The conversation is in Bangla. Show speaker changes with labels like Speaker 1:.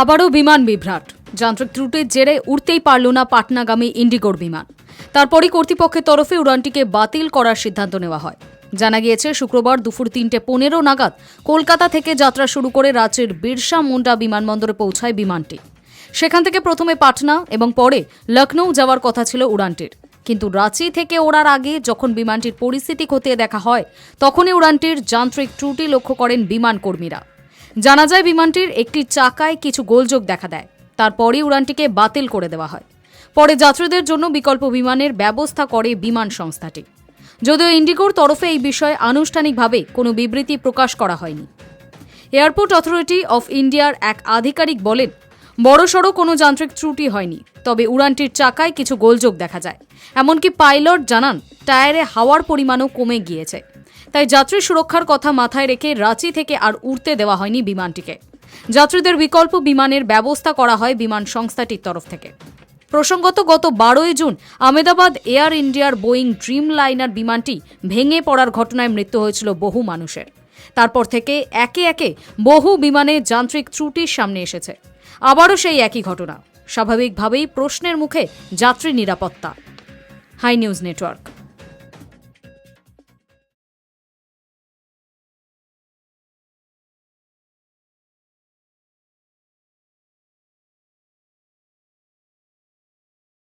Speaker 1: আবারও বিমান বিভ্রাট। যান্ত্রিক ত্রুটির জেরে উড়তেই পারল না পাটনাগামী ইন্ডিগোর বিমান। তারপরই কর্তৃপক্ষের তরফে উড়ানটিকে বাতিল করার সিদ্ধান্ত নেওয়া হয়। জানা গিয়েছে, শুক্রবার দুপুর তিনটে পনেরো নাগাদ কলকাতা থেকে যাত্রা শুরু করে রাজ্যের বিরসা মুন্ডা বিমানবন্দরে পৌঁছায় বিমানটি। সেখান থেকে প্রথমে পাটনা এবং পরে লখনৌ যাওয়ার কথা ছিল উড়ানটির। কিন্তু রাঁচি থেকে ওড়ার আগে যখন বিমানটির পরিস্থিতি খতিয়ে দেখা হয়, তখনই উড়ানটির যান্ত্রিক ত্রুটি লক্ষ্য করেন বিমান কর্মীরা জানা যায় বিমানটির একটি চাকায় কিছু গোলযোগ দেখা দেয়। তারপরই উড়ানটিকে বাতিল করে দেওয়া হয়। পরে যাত্রীদের জন্য বিকল্প বিমানের ব্যবস্থা করে বিমান সংস্থাটি। যদিও ইন্ডিগোর তরফে এই বিষয়ে আনুষ্ঠানিকভাবে কোনো বিবৃতি প্রকাশ করা হয়নি। এয়ারপোর্ট অথরিটি অফ ইন্ডিয়ার এক আধিকারিক বলেন, বড়সড় কোনো যান্ত্রিক ত্রুটি হয়নি, তবে উড়ানটির চাকায় কিছু গোলযোগ দেখা যায়। এমনকি পাইলট জানান, টায়ারে হাওয়ার পরিমাণও কমে গিয়েছে। তাই যাত্রী সুরক্ষার কথা মাথায় রেখে রাঁচি থেকে আর উড়তে দেওয়া হয়নি বিমানটিকে। যাত্রীদের বিকল্প বিমানের ব্যবস্থা করা হয় বিমান সংস্থাটির তরফ থেকে। প্রসঙ্গত, গত বারোই জুন আমেদাবাদ এয়ার ইন্ডিয়ার বোয়িং ড্রিম লাইনার বিমানটি ভেঙে পড়ার ঘটনায় মৃত্যু হয়েছিল বহু মানুষের। তারপর থেকে একে একে বহু বিমানে যান্ত্রিক ত্রুটির সামনে এসেছে। আবারও সেই একই ঘটনা। স্বাভাবিকভাবেই প্রশ্নের মুখে যাত্রী নিরাপত্তা। Hi News Network.